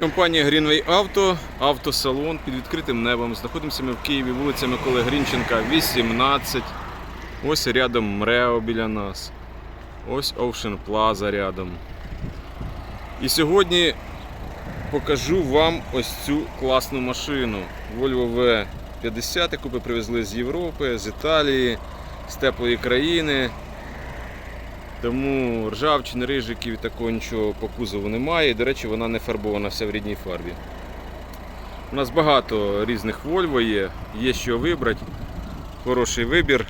Компанія Greenway Auto, автосалон під відкритим небом. Знаходимося ми в Києві, вулиця Миколи Грінченка, 18. Ось рядом МРЕО біля нас. Ось Ocean Plaza рядом. І сьогодні покажу вам ось цю класну машину. Volvo V50, яку ми привезли з Європи, з Італії, з теплої країни. Тому ржавчини, рижиків і такого нічого по кузову немає. І, до речі, вона не фарбована вся в рідній фарбі. У нас багато різних Volvo є, є що вибрати. Хороший вибір.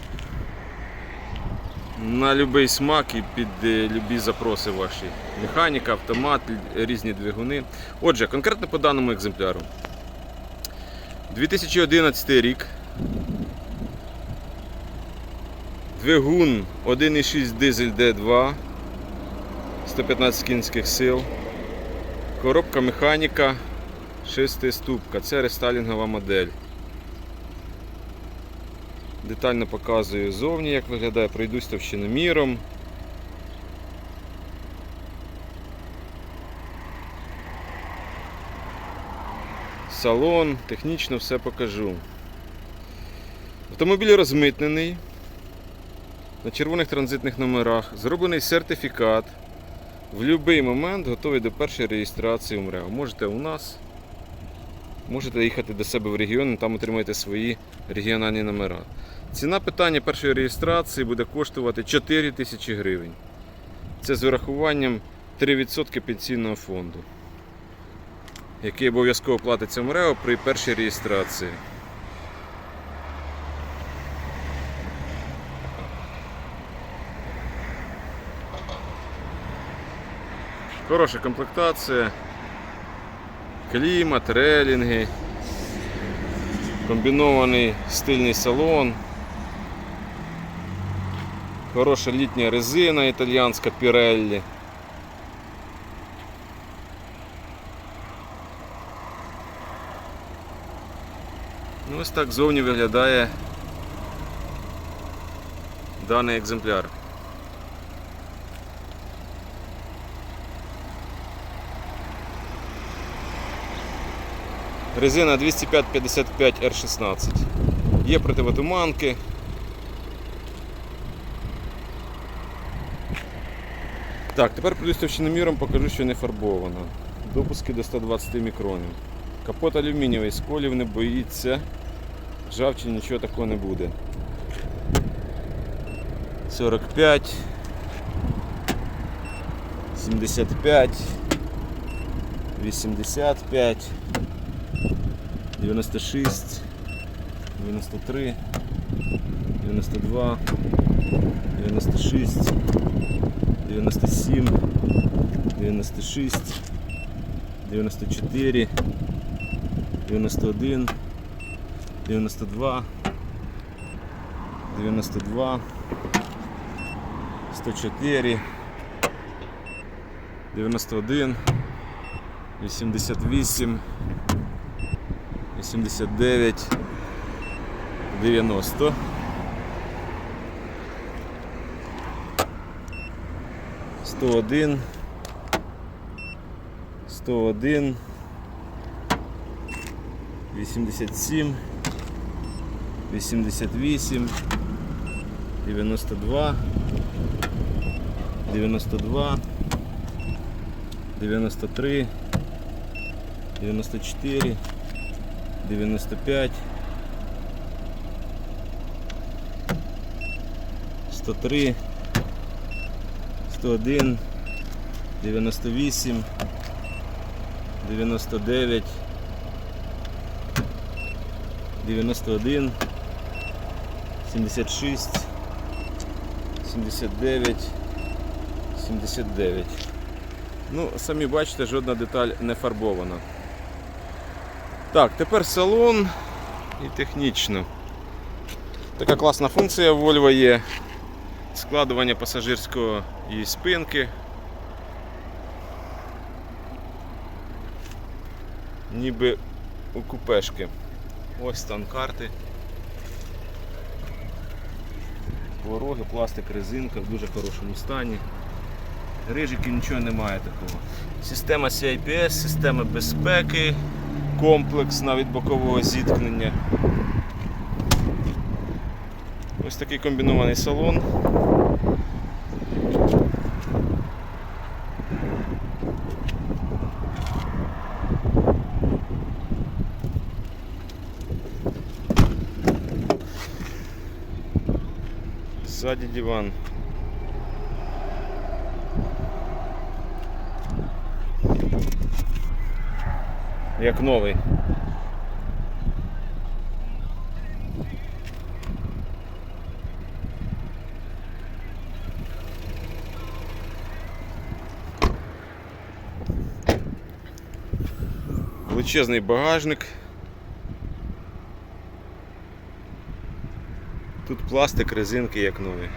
На будь-який смак і під е, любі запроси ваші. Механіка, автомат, різні двигуни. Отже, конкретно по даному екземпляру. 2011 рік. Двигун 1,6 дизель D2, 115 кінських сил. Коробка механіка 6 ступка. Це рестайлінгова модель. Детально показую зовні, як виглядає, пройдусь товщиноміром. Салон, технічно все покажу. Автомобіль розмитнений на червоних транзитних номерах, зроблений сертифікат. В будь-який момент готовий до першої реєстрації МРЕО. Можете у нас, можете їхати до себе в регіон, там отримаєте свої регіональні номера. Ціна питання першої реєстрації буде коштувати 4 тисячі гривень. Це з урахуванням 3% пенсійного фонду, який обов'язково платиться МРЕО при першій реєстрації. Хороша комплектація, клімат, релінги, комбінований стильний салон, хороша літня резина італіянська Pirelli. Ну, ось так зовні виглядає даний екземпляр. Резина 205-55 R16. Є противотуманки. Так, тепер пройдусь товщиноміром, покажу, що не фарбовано. Допуски до 120 мікронів. Капот алюмінієвий, сколів не боїться. Ржавчини нічого такого не буде. 45. 75. 85. 96, 93, 92, 96, 97, 96, 94, 91, 92, 92, 104, 91, 88, 89 90 101 101 87 88 92 92 93 94 95 103 101 98 99 91 76 79 79 Ну, самі бачите, жодна деталь не фарбована. Так, тепер салон і технічно. Така класна функція в Volvo є. Складування пасажирської спинки. Ніби у купешки. Ось стан карти. Пороги, пластик, резинка в дуже хорошому стані. рижиків, нічого немає такого. Система CIPS, система безпеки, комплекс навіть бокового зіткнення. Ось такий комбінований салон. Сзади диван. Як новий. Величезний багажник. Тут пластик, резинки як нові.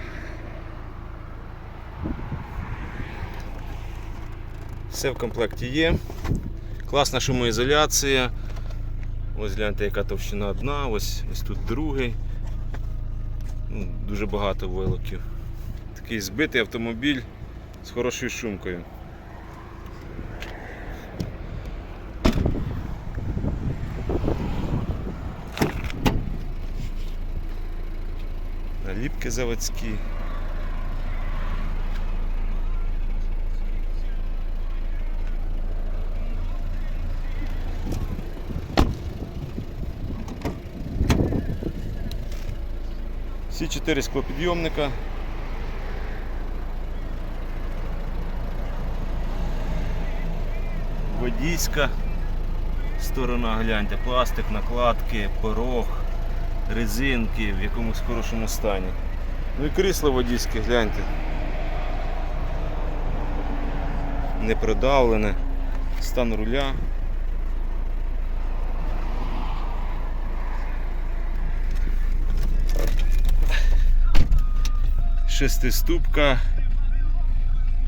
Все в комплекті є. Класна шумоізоляція. Ось гляньте, яка товщина одна, ось, ось тут другий. Ну, дуже багато вилоків. Такий збитий автомобіль з хорошою шумкою. Наліпки заводські. Всі чотири склопідйомника. Водійська сторона, гляньте, пластик, накладки, порог, резинки в якомусь хорошому стані. Ну і крісло водійське, гляньте. Не продавлене, стан руля. Шестиступка.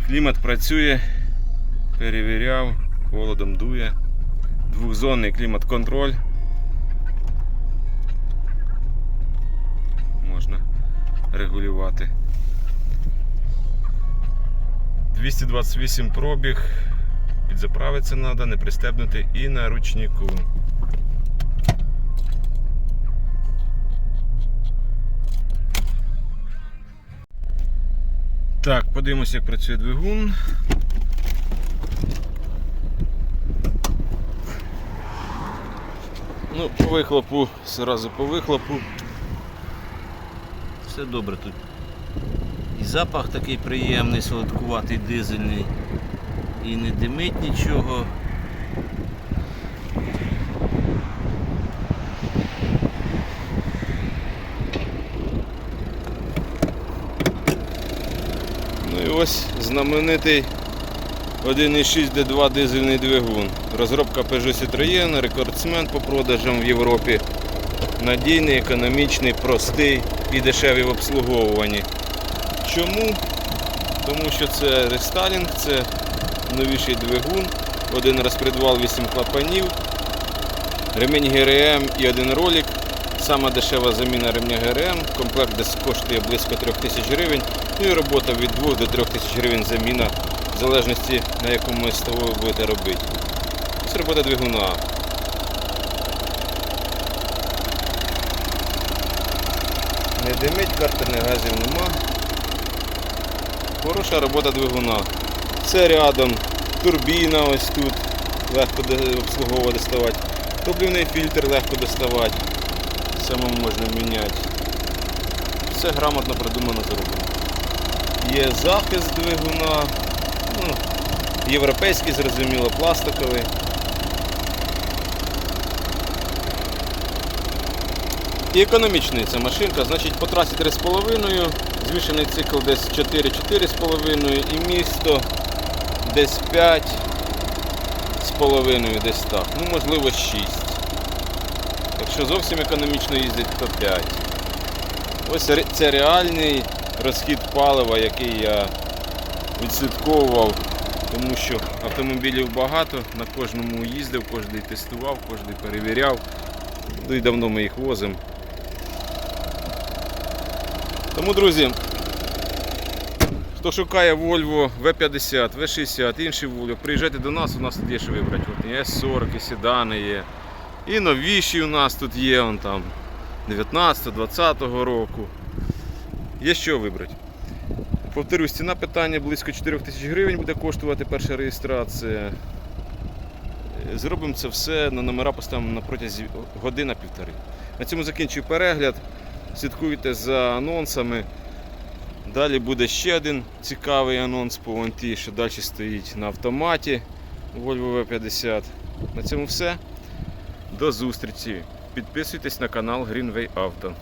Клімат працює, перевіряв, холодом дує. Двохзонний клімат-контроль. Можна регулювати. 228 пробіг. Підзаправитися треба, не пристебнути і на ручнику. Так, подивимося, як працює двигун. Ну, по вихлопу, зразу по вихлопу. Все добре тут. І запах такий приємний, солодкуватий, дизельний. І не димить нічого. Ось знаменитий 1.6 D2 дизельний двигун. Розробка Peugeot Citroën, рекордсмен по продажам в Європі. Надійний, економічний, простий і дешевий в обслуговуванні. Чому? Тому що це рестайлінг, це новіший двигун, один розпредвал 8 клапанів, ремінь ГРМ і один ролик. Сама дешева заміна ремня ГРМ, комплект десь коштує близько 3000 гривень, ну і робота від 2 до 3000 гривень заміна, в залежності на якому СТО ви будете робити. Це робота двигуна. Не димить, картерних газів нема. Хороша робота двигуна. Це рядом, турбіна ось тут, легко обслуговувати доставати. Топливний фільтр легко доставати. Самому можна міняти. Все грамотно продумано зроблено. Є захист двигуна, ну, європейський, зрозуміло, пластиковий. І економічний ця машинка, значить по трасі 3,5, звішений цикл десь 4-4,5 і місто десь 5 з половиною, десь так. Ну, можливо, 6. Якщо зовсім економічно їздить, то 5. Ось це реальний розхід палива, який я відслідковував, тому що автомобілів багато, на кожному їздив, кожний тестував, кожний перевіряв. Ну і давно ми їх возимо. Тому, друзі, Хто шукає Volvo V50, V60, інші Volvo, приїжджайте до нас, у нас тут є що вибрати. І S40, і седани є. І новіші у нас тут є, он там 19-20 року. Є що вибрати. Повторюсь, ціна питання близько 4 тисяч гривень буде коштувати перша реєстрація. Е, Зробимо це все на номера поставимо на протязі година-півтори. На цьому закінчую перегляд. Слідкуйте за анонсами. Далі буде ще один цікавий анонс по ОНТ, що далі стоїть на автоматі Volvo V50. На цьому все. До зустрічі. Підписуйтесь на канал Greenway Auto.